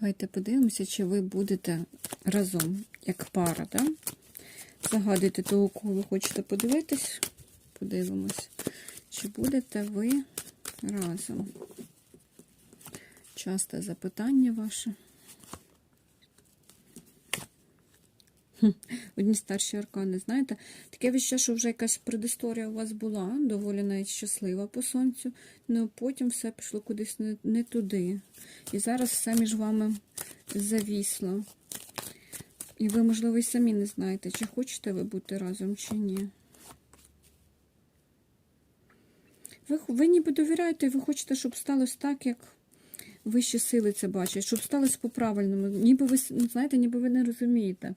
Давайте подивимося, чи ви будете разом, як пара, да? Загадуйте того, кого ви хочете подивитись. Подивимось, чи будете ви разом. Часте запитання ваше. Одні старші аркани, знаєте, таке вище, що вже якась предісторія у вас була, доволі навіть щаслива по сонцю, але потім все пішло кудись не, не туди. І зараз все між вами завісло. І ви, можливо, і самі не знаєте, чи хочете ви бути разом, чи ні. Ви, ви ніби довіряєте, і ви хочете, щоб сталося так, як вищі сили це бачать, щоб сталося по-правильному. Ніби ви ну, знаєте, ніби ви не розумієте,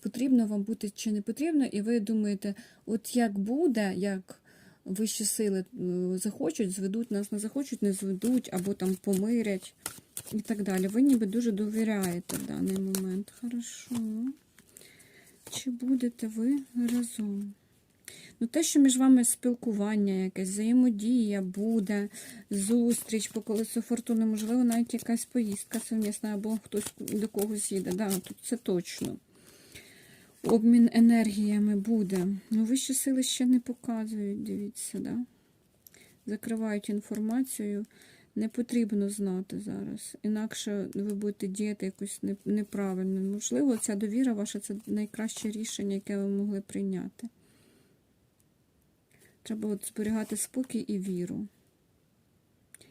потрібно вам бути чи не потрібно, і ви думаєте, от як буде, як вищі сили е, захочуть, зведуть нас, не захочуть, не зведуть, або там помирять і так далі. Ви ніби дуже довіряєте в даний момент. Хорошо. Чи будете ви разом? Ну, те, що між вами спілкування, якесь взаємодія буде, зустріч по колесу фортуни, можливо, навіть якась поїздка совмісна, або хтось до когось їде. Да, тут це точно. Обмін енергіями буде. Ну, вищі сили ще не показують, дивіться, да? закривають інформацію. Не потрібно знати зараз. Інакше ви будете діяти якось неправильно. Можливо, ця довіра ваша це найкраще рішення, яке ви могли прийняти. Треба от зберігати спокій і віру.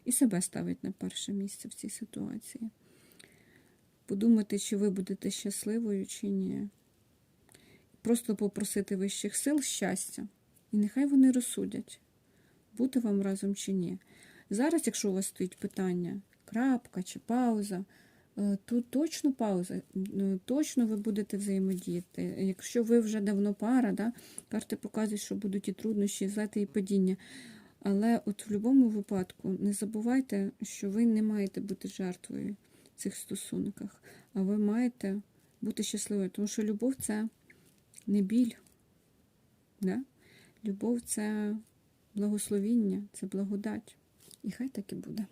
І себе ставить на перше місце в цій ситуації. Подумати, чи ви будете щасливою, чи ні. Просто попросити вищих сил щастя. І нехай вони розсудять, бути вам разом чи ні. Зараз, якщо у вас стоїть питання, крапка чи пауза, е, то точно пауза, е, точно ви будете взаємодіяти. Якщо ви вже давно пара, да, карти показують, що будуть і труднощі, і взлети, і падіння. Але от в будь-якому випадку не забувайте, що ви не маєте бути жертвою в цих стосунках, а ви маєте бути щасливою, тому що любов це не біль. Да? Любов це благословіння, це благодать. І хай так і буде.